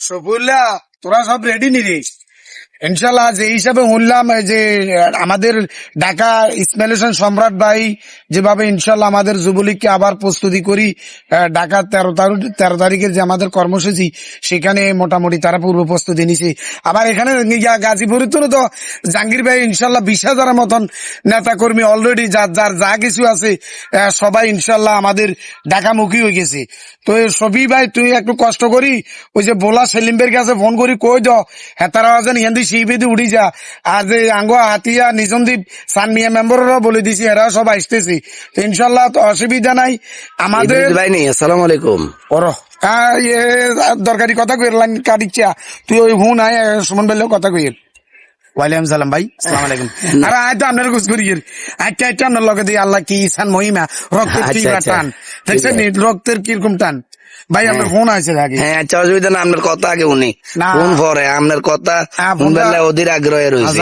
সফুল্লা তোরা সব রেডি নি ইনশাল্লাহ যে হিসাবে শুনলাম যে, আমাদের ঢাকা ইসমাইল হোসেন সম্রাট ভাই যেভাবে ইনশাল্লাহ আমাদের যুবলীগকে আবার প্রস্তুতি করি ঢাকা তেরো তারিখ তেরো তারিখের যে আমাদের কর্মসূচি, সেখানে মোটামুটি তারা পূর্ব প্রস্তুতি নিছে। আবার এখানে গাজীপুরে তো তো জাহাঙ্গীর ভাই ইনশাল্লাহ বিশ হাজারের মতন নেতা কর্মী অলরেডি যার যার যা কিছু আছে সবাই ইনশাল্লাহ আমাদের ঢাকামুখী হয়ে গেছে। তো সবই ভাই, তুই একটু কষ্ট করি, ওই যে বোলা সেলিমের কাছে ফোন করি, কই দ? হেতারা আছেন হিন্দি সেই বেদি উড়ি যা আর যে আঙ্গ হাতিয়া নিজনদীপ সানমিয়া মেম্বাররা বলে দিছি এরা সব আসতেছি তো ইনশাল্লাহ তো অসুবিধা নাই। আমাদের ভাই নেই আসসালামু আলাইকুম। ওর দরকারি কথা কইলাম কাটিচ্ছা। তুই ওই হুন আয় সুমন বেলেও কথা কইর ওয়ালাইকুম সালাম ভাই। আলাইকুম। আর তো আপনার গুছ করি আচ্ছা আচ্ছা আপনার লগে দিয়ে আল্লাহ কি ইসান মহিমা রক্তের কি আচ্ছা, আচ্ছা। টান। দেখছেন? রক্তের কীরকম টান। ভাই আপনার ফোন আছে আগে। হ্যাঁ আচ্ছা অসুবিধা না আপনার কথা আগে উনি। ফোন পরে আপনার কথা হ্যাঁ, অধীর আগ্রহে রয়েছে।